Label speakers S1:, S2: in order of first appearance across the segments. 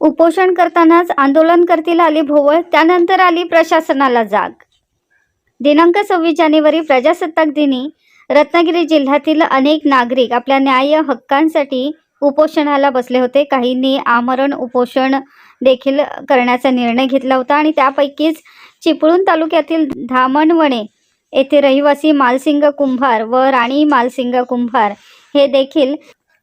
S1: उपोषण करतानाच आंदोलनकर्तीला आली भोवळ त्यानंतर आली प्रशासनाला जाग. दिनांक सव्वीस जानेवारी प्रजासत्ताक दिनी रत्नागिरी जिल्ह्यातील अनेक नागरिक आपल्या न्याय हक्कांसाठी उपोषणाला बसले होते. काहींनी आमरण उपोषण देखील करण्याचा निर्णय घेतला होता आणि त्यापैकीच चिपळूण तालुक्यातील धामणवणे येथे रहिवासी मालसिंग कुंभार व राणी मालसिंग कुंभार हे देखील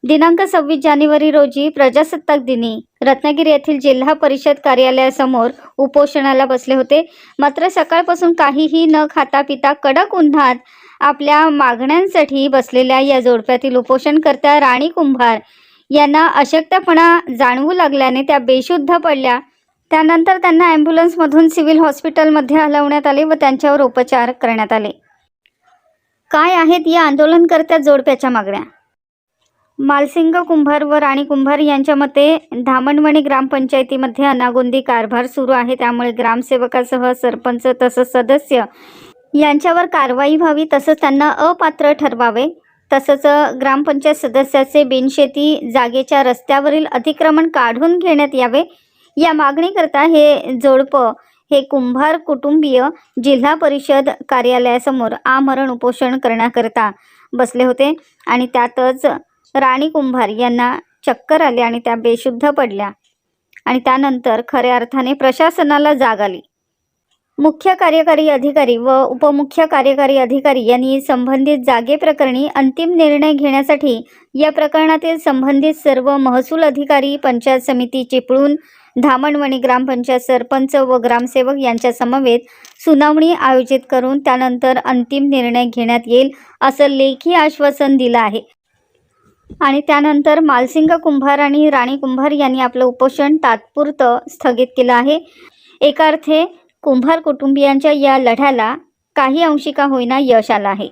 S1: दिनांक सव्वीस जानेवारी रोजी प्रजासत्ताक दिनी रत्नागिरी येथील जिल्हा परिषद कार्यालयासमोर उपोषणाला बसले होते. मात्र सकाळपासून काहीही न खाता पिता कडक उन्हात आपल्या मागण्यांसाठी बसलेल्या या जोडप्यातील उपोषणकर्त्या राणी कुंभार यांना अशक्तपणा जाणवू लागल्याने त्या बेशुद्ध पडल्या. त्यानंतर त्यांना ॲम्ब्युलन्समधून सिव्हिल हॉस्पिटलमध्ये हलवण्यात आले व त्यांच्यावर उपचार करण्यात आले. काय आहेत या आंदोलनकर्त्या जोडप्याच्या मागण्या? मालसिंग कुंभार व राणी कुंभार यांच्या मते धामणवणी ग्रामपंचायतीमध्ये अनागोंदी कारभार सुरू आहे. त्यामुळे ग्रामसेवकासह सरपंच तसंच सदस्य यांच्यावर कारवाई व्हावी तसंच त्यांना अपात्र ठरवावे. तसंच ग्रामपंचायत सदस्याचे बिनशेती जागेच्या रस्त्यावरील अतिक्रमण काढून घेण्यात यावे. या मागणीकरता हे जोडपं हे कुंभार कुटुंबीय जिल्हा परिषद कार्यालयासमोर आमरण उपोषण करण्याकरता बसले होते. आणि त्यातच राणी कुंभार यांना चक्कर आले आणि त्या बेशुद्ध पडल्या. आणि त्यानंतर खऱ्या अर्थाने प्रशासनाला जाग आली. मुख्य कार्यकारी अधिकारी व उपमुख्य कार्यकारी अधिकारी यांनी संबंधित जागेप्रकरणी अंतिम निर्णय घेण्यासाठी या प्रकरणातील संबंधित सर्व महसूल अधिकारी पंचायत समिती चिपळूण धामणवणी ग्रामपंचायत सरपंच व ग्रामसेवक यांच्या समवेत सुनावणी आयोजित करून त्यानंतर अंतिम निर्णय घेण्यात येईल असं लेखी आश्वासन दिलं आहे. आणि त्यानंतर मालसिंग कुंभार आणि राणी कुंभार यांनी आपलं उपोषण तात्पुरतं स्थगित केलं आहे. एका अर्थे कुंभार कुटुंबियांच्या या लढ्याला काही अंशिका होईना यश आलं आहे.